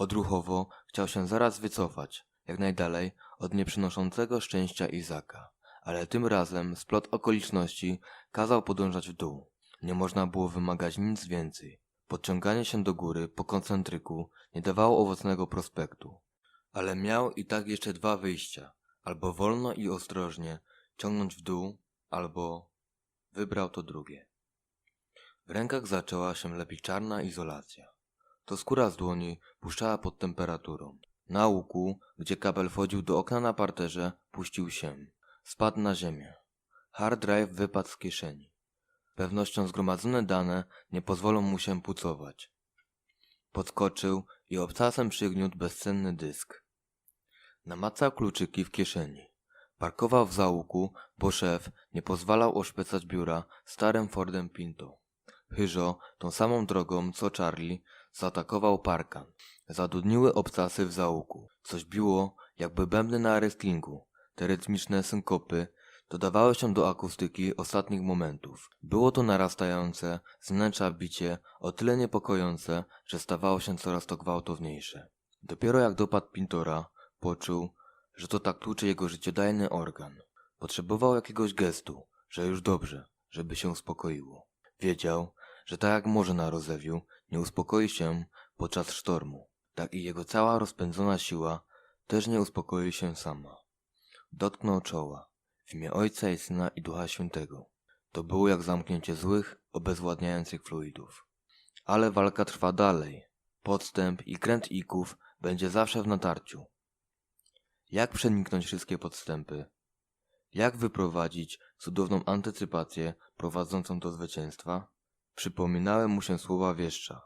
Odruchowo chciał się zaraz wycofać, jak najdalej od nieprzynoszącego szczęścia Izaka, ale tym razem splot okoliczności kazał podążać w dół. Nie można było wymagać nic więcej. Podciąganie się do góry po koncentryku nie dawało owocnego prospektu. Ale miał i tak jeszcze dwa wyjścia. Albo wolno i ostrożnie ciągnąć w dół, albo wybrał to drugie. W rękach zaczęła się lepić czarna izolacja. To skóra z dłoni puszczała pod temperaturą. Na łuku, gdzie kabel wchodził do okna na parterze, puścił się. Spadł na ziemię. Hard drive wypadł z kieszeni. Pewnością zgromadzone dane nie pozwolą mu się pucować. Podskoczył i obcasem przygniótł bezcenny dysk. Namacał kluczyki w kieszeni. Parkował w załuku, bo szef nie pozwalał oszpecać biura starym Fordem Pinto. Chyżo tą samą drogą co Charlie zaatakował parkan. Zadudniły obcasy w załuku. Coś biło, jakby bębny na wrestlingu. Te rytmiczne synkopy dodawały się do akustyki ostatnich momentów. Było to narastające, z wnętrza bicie, o tyle niepokojące, że stawało się coraz to gwałtowniejsze. Dopiero jak dopadł Pintora, poczuł, że to tak tłucze jego życiodajny organ. Potrzebował jakiegoś gestu, że już dobrze, żeby się uspokoiło. Wiedział, że tak jak morze na rozewiu nie uspokoi się podczas sztormu, tak i jego cała rozpędzona siła też nie uspokoi się sama. Dotknął czoła, w imię Ojca i Syna i Ducha Świętego. To było jak zamknięcie złych, obezwładniających fluidów. Ale walka trwa dalej. Podstęp i kręt ików będzie zawsze w natarciu. Jak przeniknąć wszystkie podstępy? Jak wyprowadzić cudowną antycypację prowadzącą do zwycięstwa? Przypominały mu się słowa wieszcza.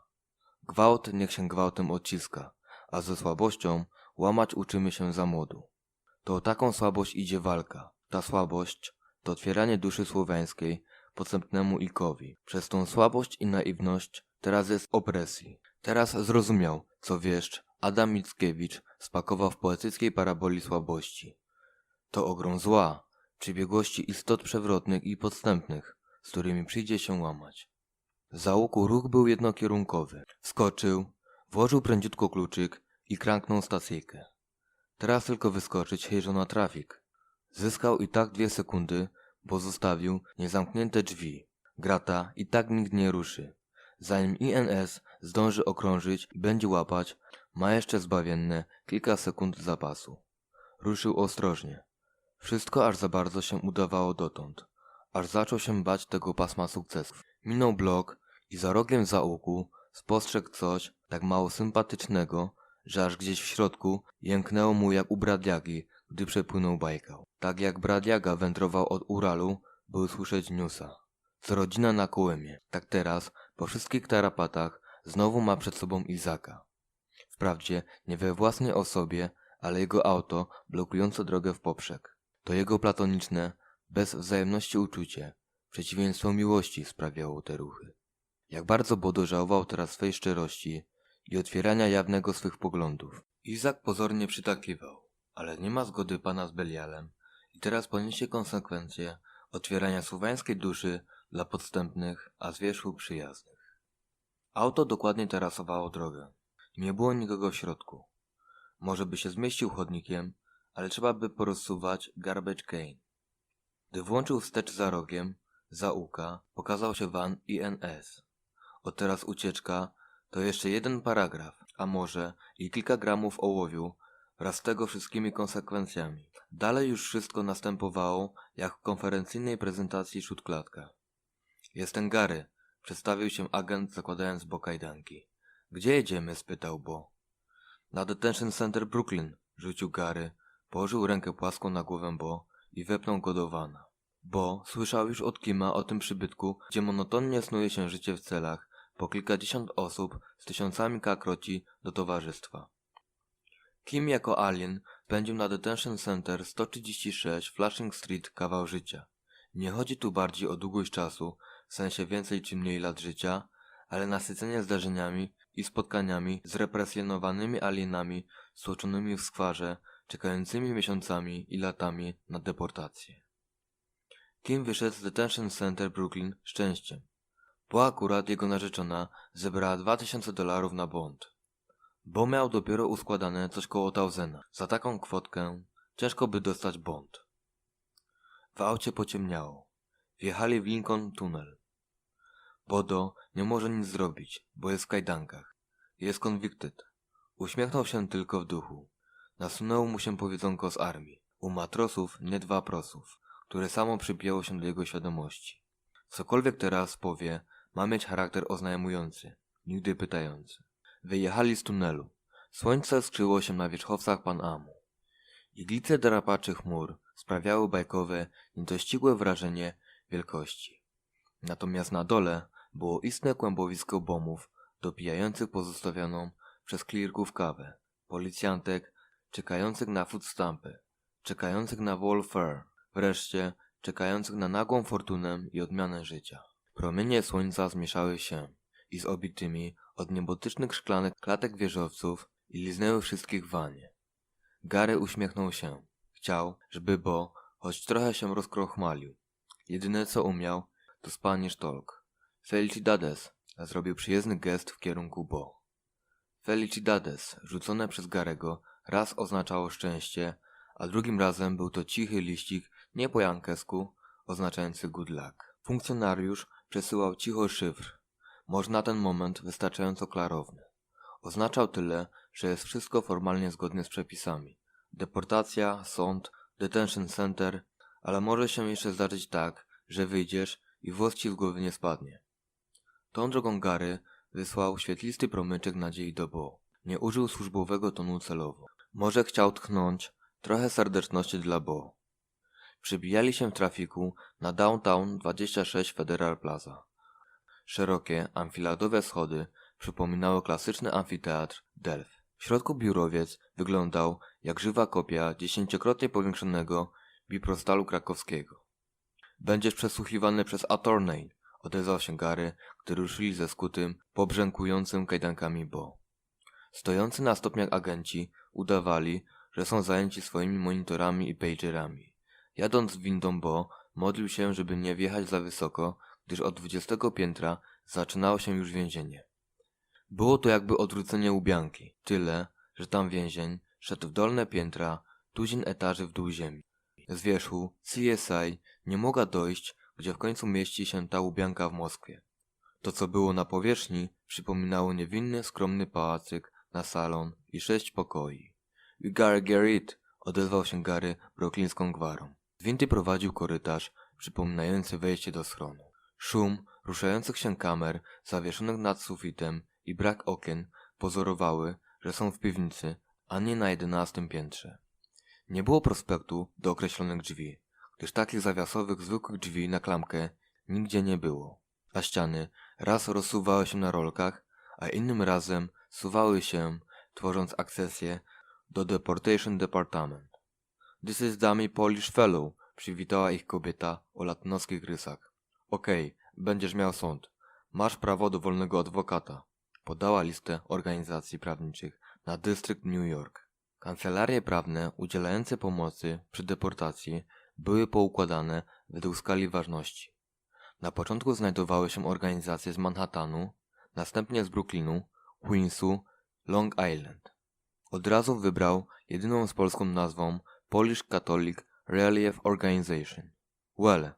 Gwałt niech się gwałtem odciska, a ze słabością łamać uczymy się za młodu. To o taką słabość idzie walka. Ta słabość to otwieranie duszy słowiańskiej podstępnemu ikowi. Przez tą słabość i naiwność teraz jest opresji. Teraz zrozumiał, co wieszcz Adam Mickiewicz spakował w poetyckiej paraboli słabości. To ogrom zła, przebiegłości istot przewrotnych i podstępnych, z którymi przyjdzie się łamać. Załuku ruch był jednokierunkowy. Wskoczył, włożył prędziutko kluczyk i kranknął stacyjkę. Teraz tylko wyskoczyć hejżo na trafik. Zyskał i tak dwie sekundy, bo zostawił niezamknięte drzwi. Grata i tak nikt nie ruszy. Zanim INS zdąży okrążyć będzie łapać, ma jeszcze zbawienne kilka sekund zapasu. Ruszył ostrożnie. Wszystko aż za bardzo się udawało dotąd. Aż zaczął się bać tego pasma sukcesów. Minął blok i za rogiem zaułku spostrzegł coś tak mało sympatycznego, że aż gdzieś w środku jęknęło mu jak u Bradliagi, gdy przepłynął Bajkał. Tak jak Bradliaga wędrował od Uralu, był słyszeć newsa. Co rodzina na kołymie. Tak teraz, po wszystkich tarapatach, znowu ma przed sobą Izaka. Wprawdzie nie we własnej osobie, ale jego auto blokujące drogę w poprzek. To jego platoniczne, bez wzajemności uczucie, przeciwieństwo miłości sprawiało te ruchy. Jak bardzo Bodo żałował teraz swej szczerości i otwierania jawnego swych poglądów. Izak pozornie przytakiwał, ale nie ma zgody pana z Belialem i teraz poniesie konsekwencje otwierania słowiańskiej duszy dla podstępnych, a z wierzchu przyjaznych. Auto dokładnie tarasowało drogę. Nie było nikogo w środku. Może by się zmieścił chodnikiem, ale trzeba by porozsuwać garbage cane. Gdy włączył wstecz za rogiem, za uka, pokazał się van INS. Od teraz ucieczka to jeszcze jeden paragraf, a może i kilka gramów ołowiu wraz z tego wszystkimi konsekwencjami. Dalej już wszystko następowało jak w konferencyjnej prezentacji szutklatka. Jestem Gary, przedstawił się agent zakładając bokajdanki. Gdzie jedziemy? spytał Bo. Na Detention Center Brooklyn, rzucił Gary, położył rękę płaską na głowę Bo i wepnął go do wana. Bo słyszał już od Kima o tym przybytku, gdzie monotonnie snuje się życie w celach, po kilkadziesiąt osób z tysiącami kakroci do towarzystwa. Kim jako alien pędził na Detention Center 136 Flushing Street kawał życia. Nie chodzi tu bardziej o długość czasu, w sensie więcej czy mniej lat życia, ale nasycenie zdarzeniami i spotkaniami z represjonowanymi alienami stłoczonymi w skwarze, czekającymi miesiącami i latami na deportację. Kim wyszedł z Detention Center Brooklyn szczęściem, bo akurat jego narzeczona zebrała 2000 dolarów na bond. Bo miał dopiero uskładane coś koło Tausena. Za taką kwotkę ciężko by dostać bond. W aucie pociemniało. Wjechali w Lincoln Tunnel. Bodo nie może nic zrobić, bo jest w kajdankach. Jest convicted. Uśmiechnął się tylko w duchu. Nasunęło mu się powiedzonko z armii. U matrosów nie dwa prosów, które samo przybijało się do jego świadomości. Cokolwiek teraz powie, ma mieć charakter oznajmujący, nigdy pytający. Wyjechali z tunelu. Słońce skryło się na wierzchowcach Panamu. Iglice drapaczy chmur sprawiały bajkowe, niedościgłe wrażenie wielkości. Natomiast na dole było istne kłębowisko bomów, dopijających pozostawioną przez klirków kawę, policjantek czekających na food stampy, czekających na Wolfer, wreszcie czekających na nagłą fortunę i odmianę życia. Promienie słońca zmieszały się i z obitymi od niebotycznych szklanek klatek wieżowców i liznęły wszystkich w wanie. Gary uśmiechnął się. Chciał, żeby Bo choć trochę się rozkrochmalił. Jedyne co umiał, to Spanish talk. Felicidades zrobił przyjezdny gest w kierunku Bo. Felicidades, rzucone przez Garego, raz oznaczało szczęście, a drugim razem był to cichy liścik nie po jankesku, oznaczający good luck. Funkcjonariusz przesyłał cicho szyfr, może na ten moment wystarczająco klarowny. Oznaczał tyle, że jest wszystko formalnie zgodne z przepisami. Deportacja, sąd, detention center, ale może się jeszcze zdarzyć tak, że wyjdziesz i włos ci z głowy nie spadnie. Tą drogą Gary wysłał świetlisty promyczek nadziei do Bo. Nie użył służbowego tonu celowo. Może chciał tchnąć trochę serdeczności dla Bo. Przybijali się w trafiku na Downtown 26 Federal Plaza. Szerokie, amfiladowe schody przypominały klasyczny amfiteatr Delft. W środku biurowiec wyglądał jak żywa kopia dziesięciokrotnie powiększonego biprostalu krakowskiego. Będziesz przesłuchiwany przez attorney, odezwał się Gary, gdy ruszyli ze skutym, pobrzękującym kajdankami Bo. Stojący na stopniach agenci udawali, że są zajęci swoimi monitorami i pagerami. Jadąc windą Bo, modlił się, żeby nie wjechać za wysoko, gdyż od dwudziestego piętra zaczynało się już więzienie. Było to jakby odwrócenie łubianki, tyle, że tam więzień szedł w dolne piętra, tuzin etaży w dół ziemi. Z wierzchu CSI nie mogła dojść, gdzie w końcu mieści się ta łubianka w Moskwie. To, co było na powierzchni, przypominało niewinny, skromny pałacyk na salon i sześć pokoi. You gotta get it, odezwał się Gary broklińską gwarą. Z windy prowadził korytarz, przypominający wejście do schronu. Szum ruszających się kamer, zawieszonych nad sufitem i brak okien pozorowały, że są w piwnicy, a nie na jedenastym piętrze. Nie było prospektu do określonych drzwi, gdyż takich zawiasowych zwykłych drzwi na klamkę nigdzie nie było, a ściany raz rozsuwały się na rolkach, a innym razem suwały się, tworząc akcesję do Deportation Department. This is dummy Polish fellow, przywitała ich kobieta o latynoskich rysach. Okej, będziesz miał sąd. Masz prawo do wolnego adwokata. Podała listę organizacji prawniczych na dystrykt New York. Kancelarie prawne udzielające pomocy przy deportacji były poukładane według skali ważności. Na początku znajdowały się organizacje z Manhattanu, następnie z Brooklynu, Queensu, Long Island. Od razu wybrał jedyną z polską nazwą Polish Catholic Relief Organization. Well,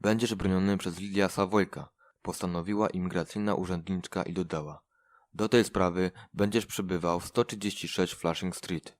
będziesz broniony przez Lidia Sawojka, postanowiła imigracyjna urzędniczka i dodała. Do tej sprawy będziesz przebywał w 136 Flushing Street.